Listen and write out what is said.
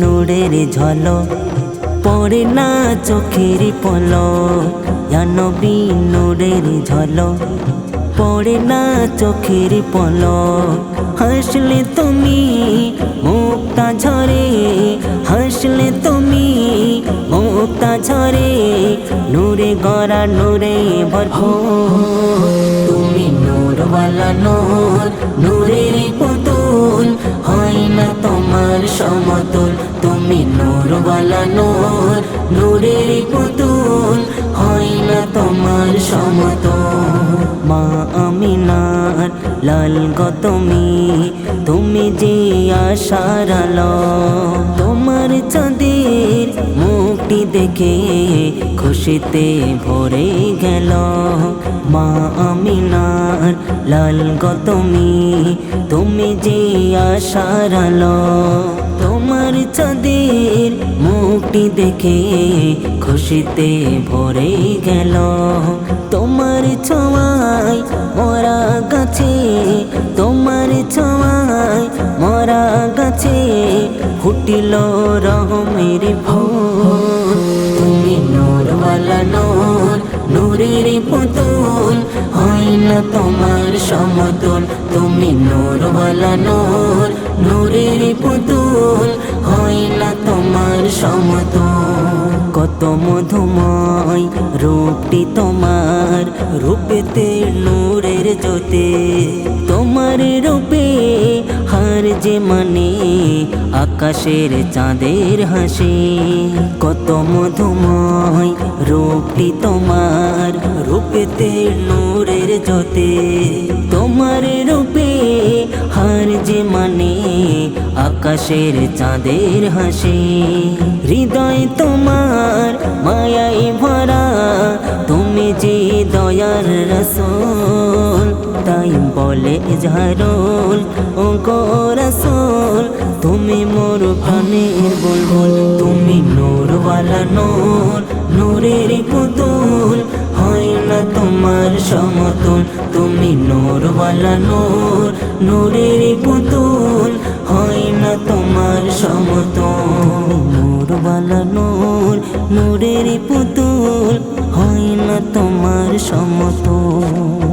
নূরের ঝলক পড়ে না চোখের Ya Nabi, নূরের ঝলক পড়ে না চোখের পলক হাসলে তুমি মুক্তা মুক্তা ঝরে, নূরে গড়া নূরে ভরপুর। তুমি নূরওয়ালা নূর, নূরের পুতুল, হয় না তোমার সমতুল? তুমি নূরওয়ালা নূর, নূরের পুতুল, হয় না তোমার সমতুল? মা আমিনার, লাল গো তুমি তুমি যে আশার আলো। দেখে খুশিতে ভরে গেল। মা আমিনার লাল তুমি তুমি যে আশার আলো। তোমার চাঁদের মুক্তি দেখে খুশিতে ভরে গেল। তোমার ছোঁয়ায় মরা গাছে, তোমার ছোঁয়ায় মরা গাছে ফুটিল রহমের ভোর। নূরওয়ালা নূর, নূরের পুতুল না তোমার সমতুল? তুমি নূরওয়ালা নূর, নূরের পুতুল না তোমার সমতুল? কত মধুময় রূপটি তোমার রূপেতে নূরের জ্যোতি। তোমার রূপে হার যে মানে আকাশের চাঁদের হাসি। কত মধুময় রূপটি তোমার রূপেতে নূরের জ্যোতি। তোমার রূপে হার যে মানে আকাশের চাঁদের হাসি। হৃদয় তোমার মায়াই ভরা, তুমি যে দয়ার রসুল, তাই বলে ঝারুল ও রসুল, তুমি মোর প্রাণের বলবুল, তুমি নূরওয়ালা নূর, নূরের পুতুল, হয় না তোমার সমতুল, তুমি নূরওয়ালা নূর, নূরের পুতুল। নূরওয়ালা নূর নূরের পুতুল হয় না তোমার সমতুল?